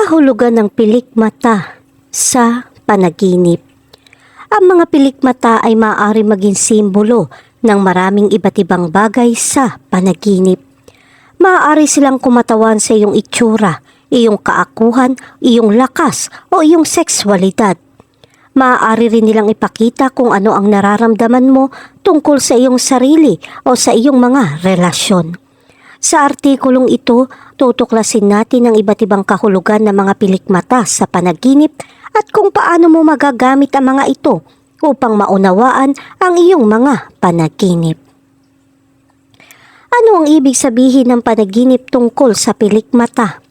Kahulugan ng pilik mata sa panaginip. Ang mga pilik mata ay maaari maging simbolo ng maraming iba't ibang bagay sa panaginip. Maaari silang kumatawan sa iyong itsura, iyong kaakuhan, iyong lakas o iyong sexualidad. Maaari rin nilang ipakita kung ano ang nararamdaman mo tungkol sa iyong sarili o sa iyong mga relasyon. Sa artikulong ito, tutuklasin natin ang iba't ibang kahulugan ng mga pilikmata sa panaginip at kung paano mo magagamit ang mga ito upang maunawaan ang iyong mga panaginip. Ano ang ibig sabihin ng panaginip tungkol sa pilikmata?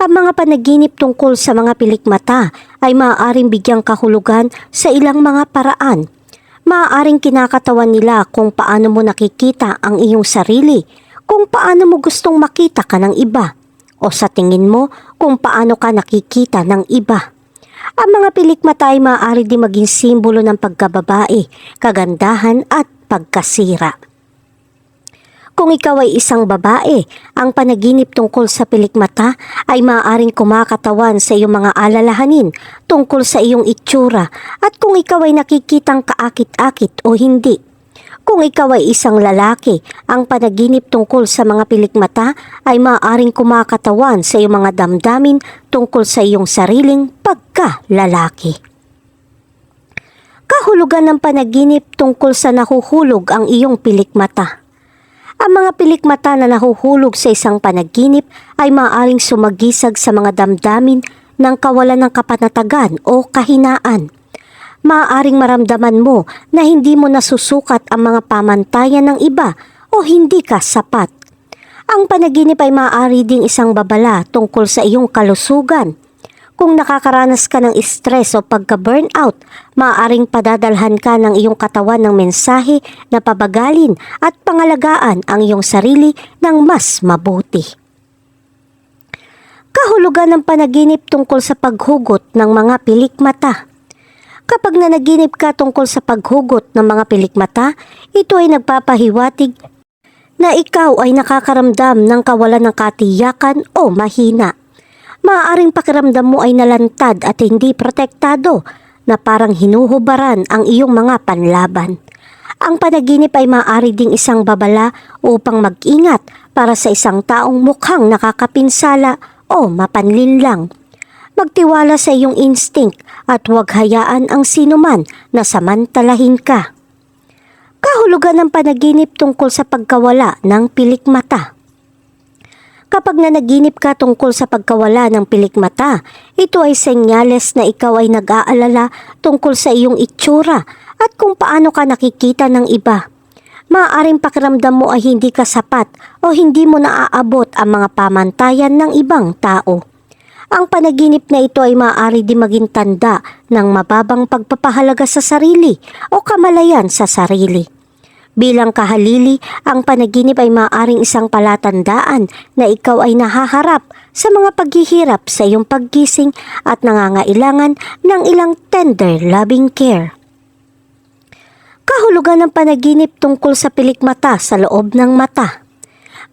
Ang mga panaginip tungkol sa mga pilikmata ay maaaring bigyang kahulugan sa ilang mga paraan. Maaaring kinakatawan nila kung paano mo nakikita ang iyong sarili, kung paano mo gustong makita ka ng iba, o sa tingin mo kung paano ka nakikita ng iba. Ang mga pilikmata ay maaari din maging simbolo ng pagkababae, kagandahan at pagkasira. Kung ikaw ay isang babae, ang panaginip tungkol sa pilikmata ay maaaring kumakatawan sa iyong mga alalahanin tungkol sa iyong itsura at kung ikaw ay nakikitang kaakit-akit o hindi. Kung ikaw ay isang lalaki, ang panaginip tungkol sa mga pilikmata ay maaaring kumakatawan sa iyong mga damdamin tungkol sa iyong sariling pagka-lalaki. Kahulugan ng panaginip tungkol sa nahuhulog ang iyong pilikmata. Ang mga pilikmata na nahuhulog sa isang panaginip ay maaaring sumagisag sa mga damdamin ng kawalan ng kapanatagan o kahinaan. Maaaring maramdaman mo na hindi mo nasusukat ang mga pamantayan ng iba o hindi ka sapat. Ang panaginip ay maaari ding isang babala tungkol sa iyong kalusugan. Kung nakakaranas ka ng stress o pagka-burnout, maaaring padadalhan ka ng iyong katawan ng mensahe na pabagalin at pangalagaan ang iyong sarili ng mas mabuti. Kahulugan ng panaginip tungkol sa paghugot ng mga pilikmata. Kapag nanaginip ka tungkol sa paghugot ng mga pilikmata, ito ay nagpapahiwatig na ikaw ay nakakaramdam ng kawalan ng katiyakan o mahina maaaring pakiramdam mo ay nalantad at hindi protektado na parang hinuhubaran ang iyong mga panlaban. Ang panaginip ay maaari ding isang babala upang mag-ingat para sa isang taong mukhang nakakapinsala o mapanlinlang. Magtiwala sa iyong instinct at huwag hayaan ang sinuman na samantalahin ka. Kahulugan ng panaginip tungkol sa pagkawala ng pilikmata. Kapag nanaginip ka tungkol sa pagkawala ng pilikmata, ito ay senyales na ikaw ay nag-aalala tungkol sa iyong itsura at kung paano ka nakikita ng iba. Maaaring pakiramdam mo ay hindi ka sapat o hindi mo naaabot ang mga pamantayan ng ibang tao. Ang panaginip na ito ay maaari di maging tanda ng mababang pagpapahalaga sa sarili o kamalayan sa sarili. Bilang kahalili, ang panaginip ay maaaring isang palatandaan na ikaw ay nahaharap sa mga paghihirap sa iyong paggising at nangangailangan ng ilang tender loving care. Kahulugan ng panaginip tungkol sa pilikmata sa loob ng mata.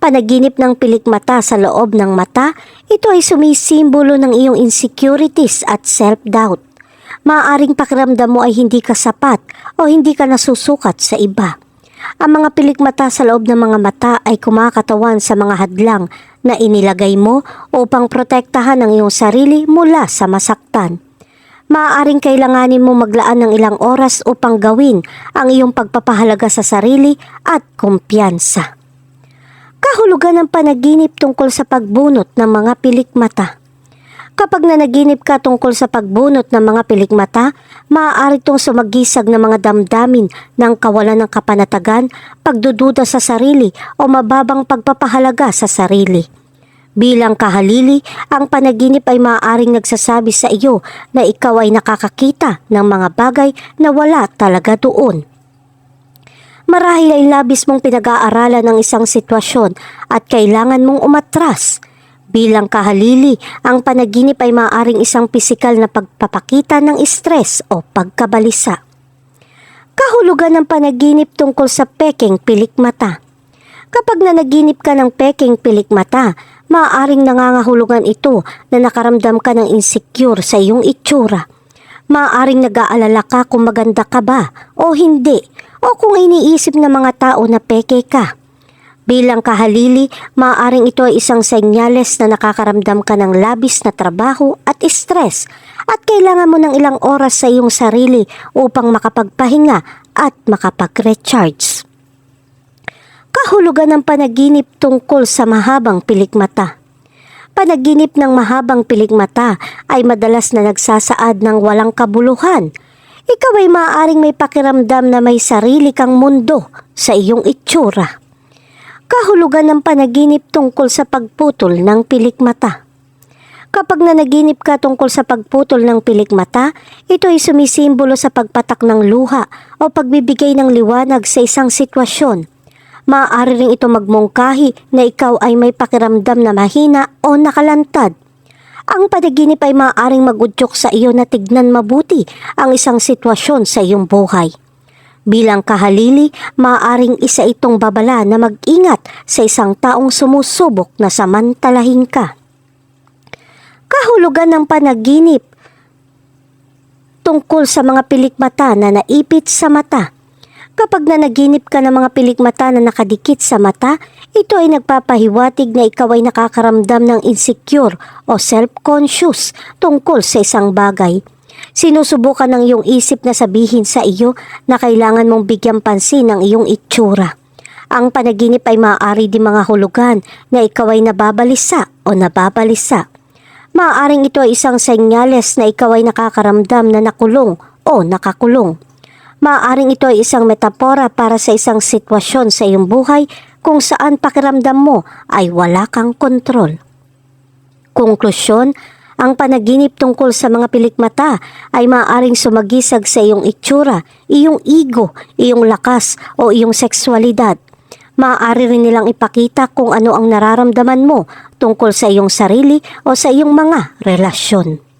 Panaginip ng pilikmata sa loob ng mata, ito ay sumisimbolo ng iyong insecurities at self-doubt. Maaaring pakiramdam mo ay hindi ka sapat o hindi ka nasusukat sa iba. Ang mga pilikmata sa loob ng mga mata ay kumakatawan sa mga hadlang na inilagay mo upang protektahan ang iyong sarili mula sa masaktan. Maaaring kailanganin mo maglaan ng ilang oras upang gawin ang iyong pagpapahalaga sa sarili at kumpiyansa. Kahulugan ng panaginip tungkol sa pagbunot ng mga pilikmata. Kapag nanaginip ka tungkol sa pagbunot ng mga pilikmata, maaari itong sumagisag ng mga damdamin ng kawalan ng kapanatagan, pagdududa sa sarili o mababang pagpapahalaga sa sarili. Bilang kahalili, ang panaginip ay maaaring nagsasabi sa iyo na ikaw ay nakakakita ng mga bagay na wala talaga doon. Marahil ay labis mong pinag-aaralan ng isang sitwasyon at kailangan mong umatras – Bilang kahalili, ang panaginip ay maaaring isang pisikal na pagpapakita ng stress o pagkabalisa. Kahulugan ng panaginip tungkol sa peking pilikmata. Kapag nanaginip ka ng peking pilikmata, Maaaring nangangahulugan ito na nakaramdam ka ng insecure sa iyong itsura. Maaaring nag-aalala ka kung maganda ka ba o hindi o kung iniisip ng mga tao na peke ka. Bilang kahalili, maaaring ito ay isang senyales na nakakaramdam ka ng labis na trabaho at stress at kailangan mo ng ilang oras sa iyong sarili upang makapagpahinga at makapag-recharge. Kahulugan ng panaginip tungkol sa mahabang pilikmata. Panaginip ng mahabang pilikmata ay madalas na nagsasaad ng walang kabuluhan. Ikaw ay maaaring may pakiramdam na may sarili kang mundo sa iyong itsura kahulugan ng panaginip tungkol sa pagputol ng pilikmata. Kapag nanaginip ka tungkol sa pagputol ng pilikmata, ito ay sumisimbolo sa pagpatak ng luha o pagbibigay ng liwanag sa isang sitwasyon. Maaari rin ito magmungkahi na ikaw ay may pakiramdam na mahina o nakalantad. Ang panaginip ay maaaring magudyok sa iyo na tignan mabuti ang isang sitwasyon sa iyong buhay. Bilang kahalili, maaaring isa itong babala na mag-ingat sa isang taong sumusubok na samantalahin ka. Kahulugan ng panaginip tungkol sa mga pilikmata na naipit sa mata. Kapag nanaginip ka ng mga pilikmata na nakadikit sa mata, ito ay nagpapahiwatig na ikaw ay nakakaramdam ng insecure o self-conscious tungkol sa isang bagay. Sinusubukan ng iyong isip na sabihin sa iyo na kailangan mong bigyan pansin ng iyong itsura. Ang panaginip ay maaari di mga hulugan na ikaw ay nababalisa o nababalisa. Maaaring ito ay isang senyales na ikaw ay nakakaramdam na nakulong o nakakulong. Maaaring ito ay isang metapora para sa isang sitwasyon sa iyong buhay kung saan pakiramdam mo ay wala kang kontrol. Konklusyon, ang panaginip tungkol sa mga pilikmata ay maaaring sumagisag sa iyong itsura, iyong ego, iyong lakas o iyong sexualidad. Maaari rin nilang ipakita kung ano ang nararamdaman mo tungkol sa iyong sarili o sa iyong mga relasyon.